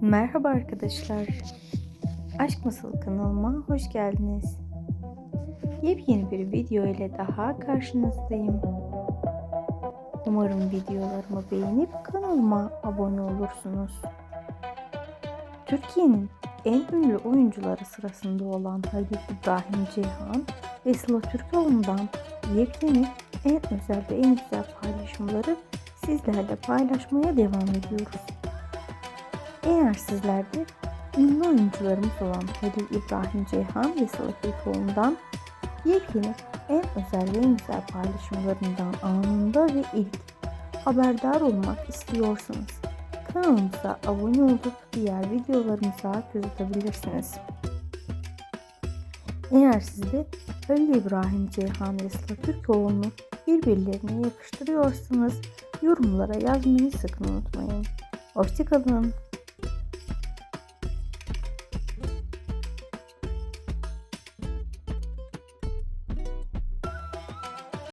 Merhaba arkadaşlar. Aşk Masal kanalıma hoş geldiniz. Yepyeni bir video ile daha karşınızdayım. Umarım videolarımı beğenip kanalıma abone olursunuz. Türkiye'nin en ünlü oyuncuları sırasında olan Halil İbrahim Ceyhan ve Sıla Türkoğlu'ndan yepyeni en özel ve en güzel paylaşımları sizlerle paylaşmaya devam ediyoruz. Eğer sizler de ünlü oyuncularımız olan Halil İbrahim Ceyhan ve Sıla Türkoğlu'ndan yepyeni en özel ve en güzel paylaşımlarından anında ve ilk haberdar olmak istiyorsanız kanalımıza abone olup diğer videolarımıza göz atabilirsiniz. Eğer siz de Halil İbrahim Ceyhan ve Sıla Türkoğlu'nu birbirlerine yakıştırıyorsanız yorumlara yazmayı sakın unutmayın. Hoşçakalın.